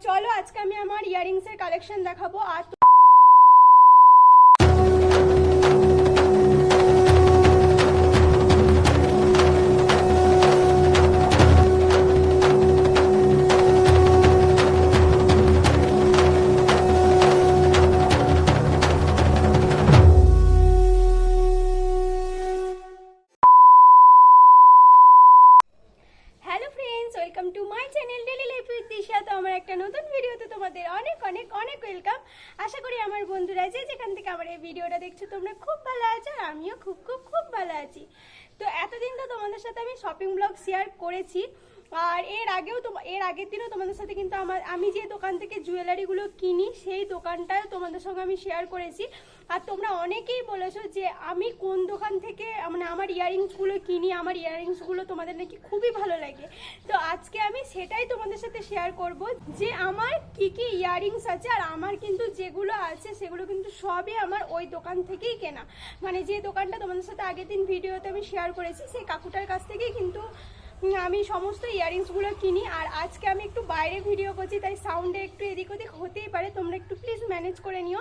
চলো আজকে আমি আমার ইয়ারিংসের কালেকশন দেখাবো আর করেছি। আর এর আগেও তো এর আগের দিনও তোমাদের সাথে কিন্তু আমার, আমি যে দোকান থেকে জুয়েলারিগুলো কিনি, সেই দোকানটাও তোমাদের সঙ্গে আমি শেয়ার করেছি। আর তোমরা অনেকেই বলেছ যে আমি কোন দোকান থেকে মানে আমার ইয়ারিংসগুলো কিনি, আমার ইয়ারিংসগুলো তোমাদের নাকি খুবই ভালো লাগে। তো আজকে আমি সেটাই তোমাদের সাথে শেয়ার করব যে আমার কি কি ইয়ারিংস আছে, আর আমার কিন্তু যেগুলো আছে সেগুলো কিন্তু সবই আমার ওই দোকান থেকেই কেনা। মানে যে দোকানটা তোমাদের সাথে আগের দিন ভিডিওতে আমি শেয়ার করেছি, সেই কাকুটার কাছ থেকেই কিন্তু আমি সমস্ত ইয়ারিংসগুলো কিনি আর আজকে আমি একটু বাইরে ভিডিও করছি, তাই সাউন্ডে একটু এদিক ওদিক হতেই পারে। তোমরা একটু প্লিজ ম্যানেজ করে নিও।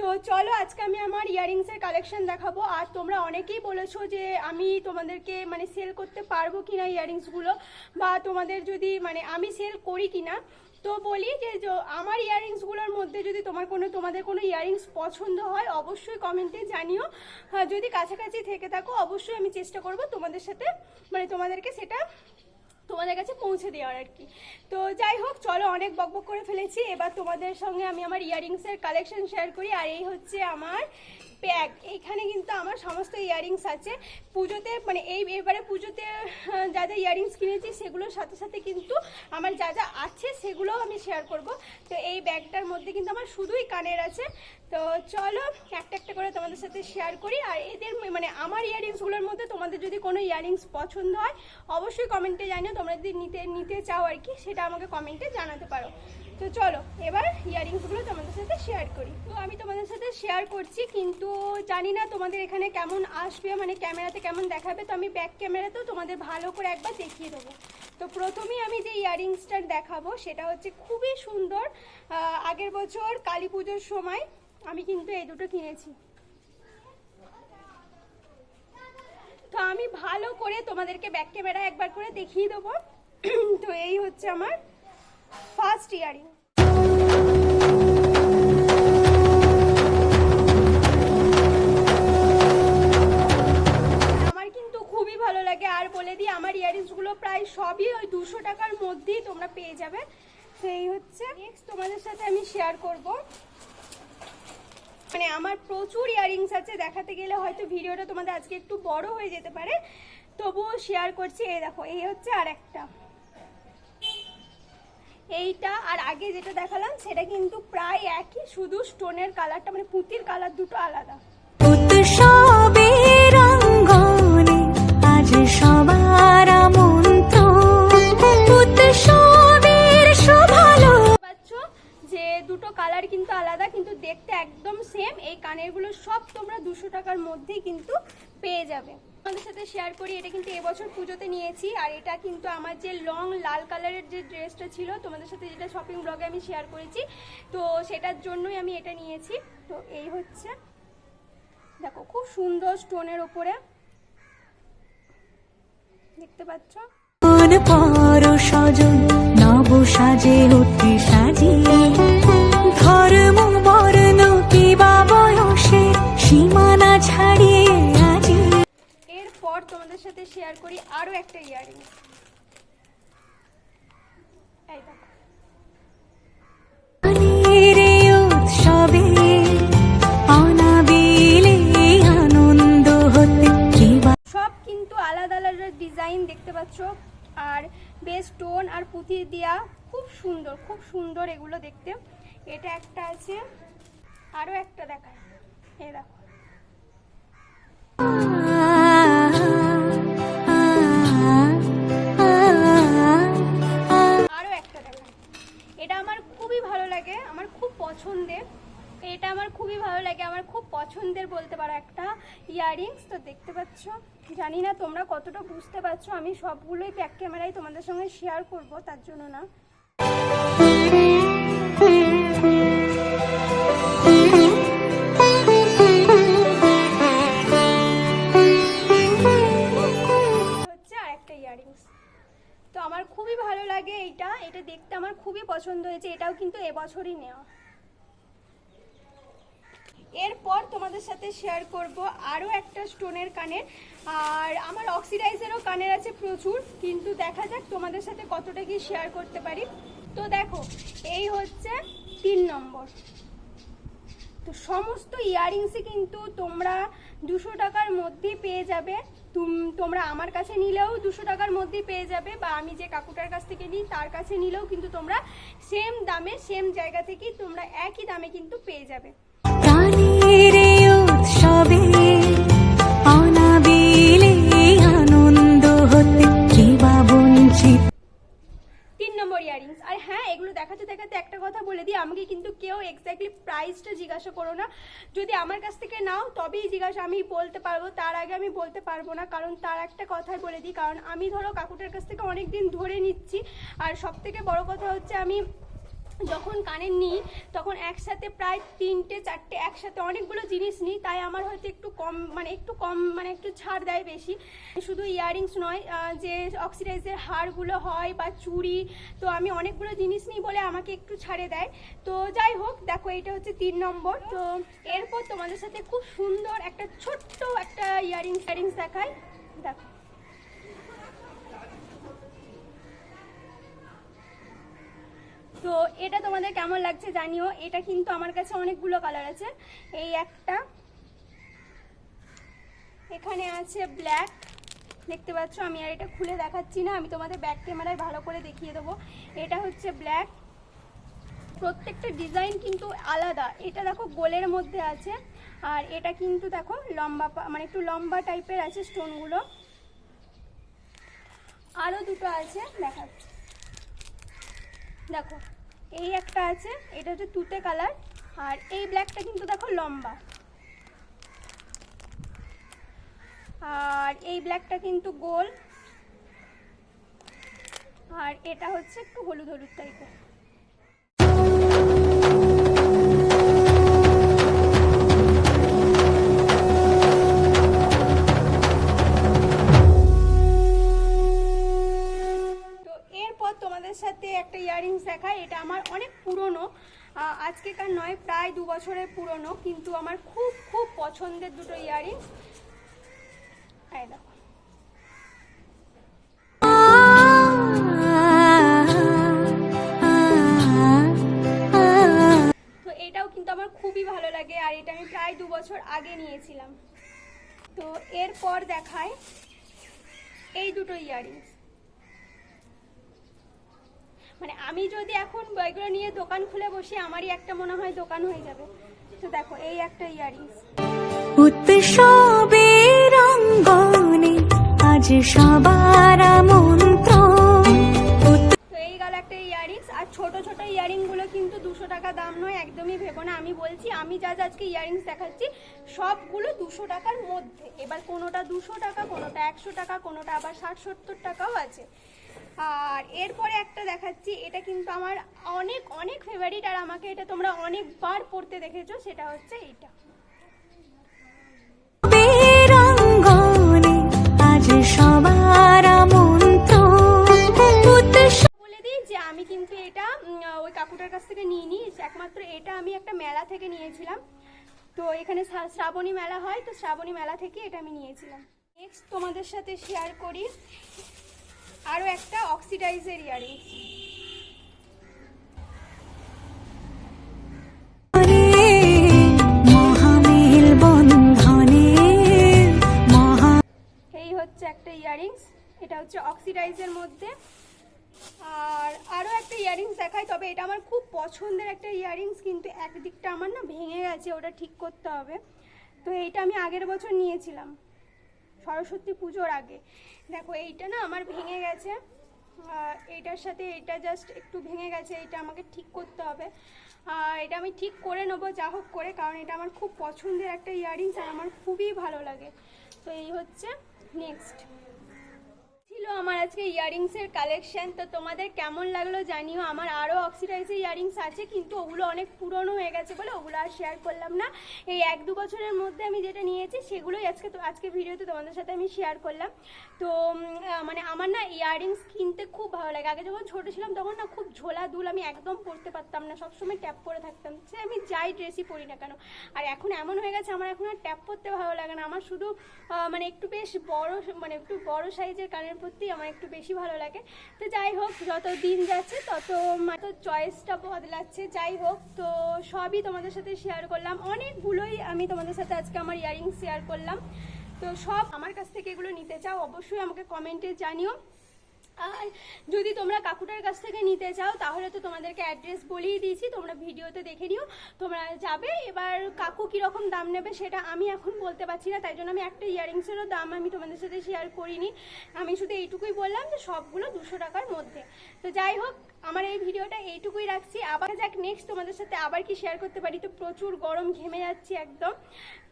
তো চলো আজকে আমি আমার ইয়ারিংসের কালেকশন দেখাবো। আর তোমরা অনেকেই বলেছ যে আমি তোমাদেরকে মানে সেল করতে পারব কিনা ইয়ারিংসগুলো বা তোমাদের যদি মানে আমি সেল করি কিনা। তো বলি যে আমার ইয়ারিংসগুলোর মধ্যে যদি তোমার কোনো তোমাদের কোনো ইয়ারিংস পছন্দ হয় অবশ্যই কমেন্টে জানিও। হ্যাঁ, যদি কাছাকাছি থেকে থাকো অবশ্যই আমি চেষ্টা করব তোমাদের সাথে মানে তোমাদেরকে সেটা তোমাদের কাছে পৌঁছে দেওয়ার আর কি। তো যাই হোক, চলো অনেক বকবক করে ফেলেছি। এবার তোমাদের সঙ্গে আমি আমার ইয়ারিংসের কালেকশন শেয়ার করি। আর এই হচ্ছে আমার ব্যাগ এইখানে কিন্তু আমার সমস্ত ইয়ারিংস আছে। পুজোতে মানে এই এবারে পুজোতে যা যা ইয়ারিংস কিনেছি, সেগুলোর সাথে সাথে কিন্তু আমার যা যা আছে, সেগুলোও আমি শেয়ার করব। তো এই ব্যাগটার মধ্যে কিন্তু আমার শুধুই কানের আছে। তো চলো, একটা একটা করে তোমাদের সাথে শেয়ার করি। আর এদের মানে আমার ইয়ারিংসগুলোর মধ্যে তোমাদের যদি কোনো ইয়ারিংস পছন্দ হয়, অবশ্যই কমেন্টে জানিও। তোমরা যদি নিতে নিতে চাও আর কি, সেটা আমাকে কমেন্টে জানাতে পারো। তো চলো, এবার ইয়ারিংসগুলো তোমাদের সাথে শেয়ার করি। তো আমি তোমাদের সাথে শেয়ার করছি, কিন্তু জানি না তোমাদের এখানে কেমন আসবে মানে ক্যামেরাতে কেমন দেখাবে। তো আমি ব্যাক ক্যামেরাতেও তোমাদের ভালো করে একবার দেখিয়ে দেবো। তো প্রথমেই আমি যে ইয়ারিংসটা দেখাবো, সেটা হচ্ছে খুবই সুন্দর আগের বছর কালী পুজোর সময় আমি কিন্তু এই দুটো কিনেছি। তো আমি ভালো করে তোমাদেরকে ব্যাক ক্যামেরা একবার করে দেখিয়ে দেবো। তো এই হচ্ছে আমার ফার্স্ট ইয়ারিং ভালো লাগে। আর বলে দিই, আমার ইয়ারিংসগুলো প্রায় সবই ওই দুশো টাকার মধ্যেই তোমরা পেয়ে যাবে। সেই হচ্ছে। নেক্সট তোমাদের সাথে আমি শেয়ার করব। মানে আমার প্রচুর ইয়ারিংস আছে, দেখাতে গেলে হয়তো ভিডিওটা তোমাদের আজকে একটু বড় হয়ে যেতে পারে। তবুও শেয়ার করছি, এই দেখো, এই হচ্ছে আর একটা এইটা আর আগে যেটা দেখালাম, সেটা কিন্তু প্রায় একই, শুধু স্টোনের কালারটা মানে পুঁতির কালার দুটো আলাদা। উৎসবের অঙ্গনে আজ সবার দেখতে একদম সেম এই কানেরগুলো সব তোমরা দুশো টাকার মধ্যেই কিন্তু পেয়ে যাবে। তোমাদের সাথে শেয়ার করি, এটা কিন্তু এবছর পুজোতে নিয়েছি, আর এটা কিন্তু আমার যে লং লাল কালারের যে ড্রেসটা ছিল, তোমাদের সাথে যেটা শপিং ব্লগে আমি শেয়ার করেছি, তো সেটার জন্যই আমি এটা নিয়েছি। তো এই হচ্ছে, দেখো খুব সুন্দর স্টোনের ওপরে। দেখতে পাচ্ছ? সাজে শেয়ার করি আরও একটা ইয়ারিং এই দেখো সব কিন্তু আলাদা আলাদা ডিজাইন দেখতে পাচ্ছ। আর বেশ টোন আর পুঁতি দেওয়া খুব সুন্দর খুব সুন্দর এগুলো দেখতে। এটা একটা আছে। আরও একটা দেখায় এই দেখো। জানি না, তোমরা কতটা বুঝতে পারছ, আমি সবগুলোই ব্যাক ক্যামেরায় তোমাদের সঙ্গে শেয়ার করব, তার জন্য না। সাথে শেয়ার করব আরও একটা স্টোনের কানের। আর আমার অক্সিডাইজেরও কানের আছে প্রচুর, কিন্তু দেখা যাক তোমাদের সাথে কতটা কি শেয়ার করতে পারি। তো দেখো, এই হচ্ছে তিন নম্বর। তো সমস্ত ইয়াররিংসই কিন্তু তোমরা দুশো টাকার মধ্যেই পেয়ে যাবে। তুম- তোমরা আমার কাছে নিলেও দুশো টাকার মধ্যেই পেয়ে যাবে বা আমি যে কাকুটার কাছ থেকে নিই, তার কাছে নিলেও কিন্তু তোমরা সেম দামে সেম জায়গা থেকেই তোমরা একই দামে কিন্তু পেয়ে যাবে। উৎসবে আনন্দ হতে তিন নম্বর ইয়ারিংস। আর হ্যাঁ এগুলো দেখাতে দেখাতে একটা কথা বলে দিই, আমাকে কিন্তু কেউ এক্স্যাক্টলি প্রাইসটা জিজ্ঞাসা করো না। যদি আমার কাছ থেকে নাও, তবেই জিজ্ঞাসা আমি বলতে পারব, তার আগে আমি বলতে পারব না, কারণ তার একটা কথাই বলে দিই, কারণ আমি ধরো কাকুটার কাছ থেকে অনেক দিন ধরে নিচ্ছি, আর সব থেকে বড় কথা হচ্ছে আমি যখন কানে নিই তখন একসাথে প্রায় তিনটে, চারটে একসাথে অনেকগুলো জিনিস নিই তাই আমার হয়তো একটু কম মানে একটু কম মানে একটু ছাড় দেয় বেশি। শুধু ইয়াররিংস নয় যে অক্সিডাইজের হারগুলো হয় বা চুড়ি, তো আমি অনেকগুলো জিনিস নিই বলে আমাকে একটু ছাড়ে দেয়। তো যাই হোক, দেখো এটা হচ্ছে তিন নম্বর। তো এরপর তোমাদের সাথে খুব সুন্দর একটা ছোট্ট একটা ইয়াররিংস ইয়াররিংস দেখায় দেখো। তো এটা তোমাদের কেমন লাগছে জানিও। এটা কিন্তু আমার কাছে অনেকগুলো কালার আছে। এই একটা, এখানে আছে ব্ল্যাক দেখতে পাচ্ছ, আমি আর এটা খুলে দেখাচ্ছি না। আমি তোমাদের ব্যাক ক্যামেরায় ভালো করে দেখিয়ে দেবো। এটা হচ্ছে ব্ল্যাক প্রত্যেকটা ডিজাইন কিন্তু আলাদা। এটা দেখো গোলের মধ্যে আছে। আর এটা কিন্তু দেখো লম্বা মানে একটু লম্বা টাইপের আছে স্টোনগুলো আরও দুটো আছে, দেখাচ্ছি। দেখো, এই একটা আছে, এটা হচ্ছে তুতে কালার, আর এই ব্ল্যাকটা কিন্তু দেখো লম্বা। আর এই ব্ল্যাকটা কিন্তু গোল। আর এটা হচ্ছে একটু হলুদ হলুদ টাইপের খুব দুটো দেখো। তো এটাও কিন্তু আমার খুবই ভালো লাগে, আর এটা আমি প্রায় দু বছর আগে নিয়েছিলাম। তো এরপর দেখায় এই দুটো ইয়াররিংস মানে আমি যদি এখন এগুলো নিয়ে দোকান খুলে বসি, আমারই একটা মনে হয় দোকান হয়ে যাবে। তো দেখো, এই একটা ইয়াররিংস উৎসবের অঙ্গনে আজ সবার তো এই গেল একটা ইয়াররিংস আর ছোট ছোট ইয়ারিংগুলো কিন্তু দুশো টাকা দাম নয়, একদমই ভেবো না, আমি বলছি, আমি যা যা আজকে ইয়াররিংস দেখাচ্ছি, সবগুলো দুশো টাকার মধ্যে। এবার কোনোটা দুশো টাকা, কোনোটা একশো টাকা, কোনোটা আবার ষাট সত্তর টাকাও আছে। আর এরপরে একটা দেখাচ্ছি, এটা কিন্তু আমার অনেক অনেক ফেভারিট আর আমাকে এটা তোমরা অনেকবার পড়তে দেখেছ, সেটা হচ্ছে এইটা। কিন্তু এটা ওই কাকুটার কাছ থেকে নিয়ে নিই একমাত্র এটা আমি একটা মেলা থেকে নিয়েছিলাম। তো এখানে শ্রাবণী মেলা হয় তো শ্রাবণী মেলা থেকে এটা আমি নিয়েছিলাম। নেক্সট তোমাদের সাথে শেয়ার করি আরও একটা অক্সিডাইজের ইয়ারিংস এই হচ্ছে একটা ইয়ারিংস এটা হচ্ছে অক্সিডাইজের মধ্যে। আর আরও একটা ইয়ারিংস দেখাই, তবে এটা আমার খুব পছন্দের একটা ইয়ারিংস কিন্তু একদিকটা আমার না ভেঙে গেছে, ওটা ঠিক করতে হবে। তো এইটা আমি আগের বছর নিয়েছিলাম, সরস্বতী পুজোর আগে। দেখো, এইটা না আমার ভেঙে গেছে এইটার সাথে এটা জাস্ট একটু ভেঙে গেছে এটা আমাকে ঠিক করতে হবে। আর এটা আমি ঠিক করে নেব, যা হোক করে, কারণ এটা আমার খুব পছন্দের একটা ইয়ারিংস আর আমার খুবই ভালো লাগে। তো এই হচ্ছে নেক্সট ছিল আমার আজকে ইয়ারিংসের কালেকশন তো তোমাদের কেমন লাগল জানিও। আমার আরও অক্সিডাইজের ইয়ারিংস আছে, কিন্তু ওগুলো অনেক পুরনো হয়ে গেছে বলে ওগুলো আর শেয়ার করলাম না। এই এক দু বছরের মধ্যে আমি যেটা নিয়েছি, সেগুলোই আজকে তো, আজকে ভিডিওতে তোমাদের সাথে আমি শেয়ার করলাম। তো মানে আমার না ইয়ারিংস কিনতে খুব ভালো লাগে। আগে যখন ছোট ছিলাম, তখন না খুব ঝোলা দুল আমি একদম পরতে পারতাম না। সবসময় ট্যাপ পরে থাকতাম। সে আমি যাই ড্রেসই পরি না কেন। আর এখন এমন হয়ে গেছে, আমার এখন আর ট্যাপ পরতে ভালো লাগে না। আমার শুধু মানে একটু বেশ বড় মানে একটু বড় সাইজের কানের প্রতি আমার একটু বেশি ভালো লাগে। তো যাই হোক, যত দিন যাচ্ছে তত তো চয়েসটা বদলাচ্ছে। যাই হোক, তো সবই তোমাদের সাথে শেয়ার করলাম। অনেকগুলোই আমি তোমাদের সাথে আজকে আমার ইয়ারিং শেয়ার করলাম। তো সব আমার কাছ থেকে এগুলো নিতে চাও, অবশ্যই আমাকে কমেন্টে জানিও। আর যদি তোমরা কাকুটার কাছ থেকে নিতে চাও, তাহলে তো তোমাদেরকে অ্যাড্রেস বলেই দিয়েছি। তোমরা ভিডিওতে দেখে নিও। তোমরা যাবে। এবার কাকু কীরকম দাম নেবে সেটা আমি এখন বলতে পারছি না। তাই জন্য আমি একটা ইয়ারিংসেরও দাম আমি তোমাদের সাথে শেয়ার করিনি। আমি শুধু এইটুকুই বললাম যে সবগুলো দুশো টাকার মধ্যে। তো যাই হোক, আমার এই ভিডিওটা এইটুকুই রাখছি। আবার যাক নেক্সট তোমাদের সাথে আবার কি শেয়ার করতে পারি? তো প্রচুর গরম ঘেমে যাচ্ছি একদম।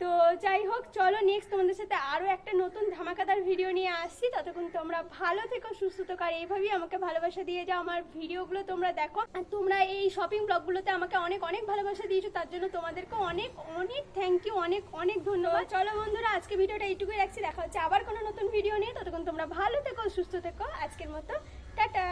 তো যাই হোক, চলো নেক্সট তোমাদের সাথে আরও একটা নতুন ধামাকাদার ভিডিও নিয়ে আসছি। ততক্ষণ তোমরা ভালো থেকো, সুস্থ থেকো। আর এইভাবেই আমাকে ভালোবাসা দিয়ে যাও। আমার ভিডিওগুলো তোমরা দেখো। আর তোমরা এই শপিং ব্লগগুলোতে আমাকে অনেক অনেক ভালোবাসা দিয়েছ, তার জন্য তোমাদেরকে অনেক অনেক থ্যাংক ইউ অনেক অনেক ধন্যবাদ। চলো বন্ধুরা, আজকে ভিডিওটা এইটুকুই রাখছি। দেখা হচ্ছে আবার কোনো নতুন ভিডিও নিয়ে। ততক্ষণ তোমরা ভালো থেকো, সুস্থ থেকো। আজকের মতো, টাটা!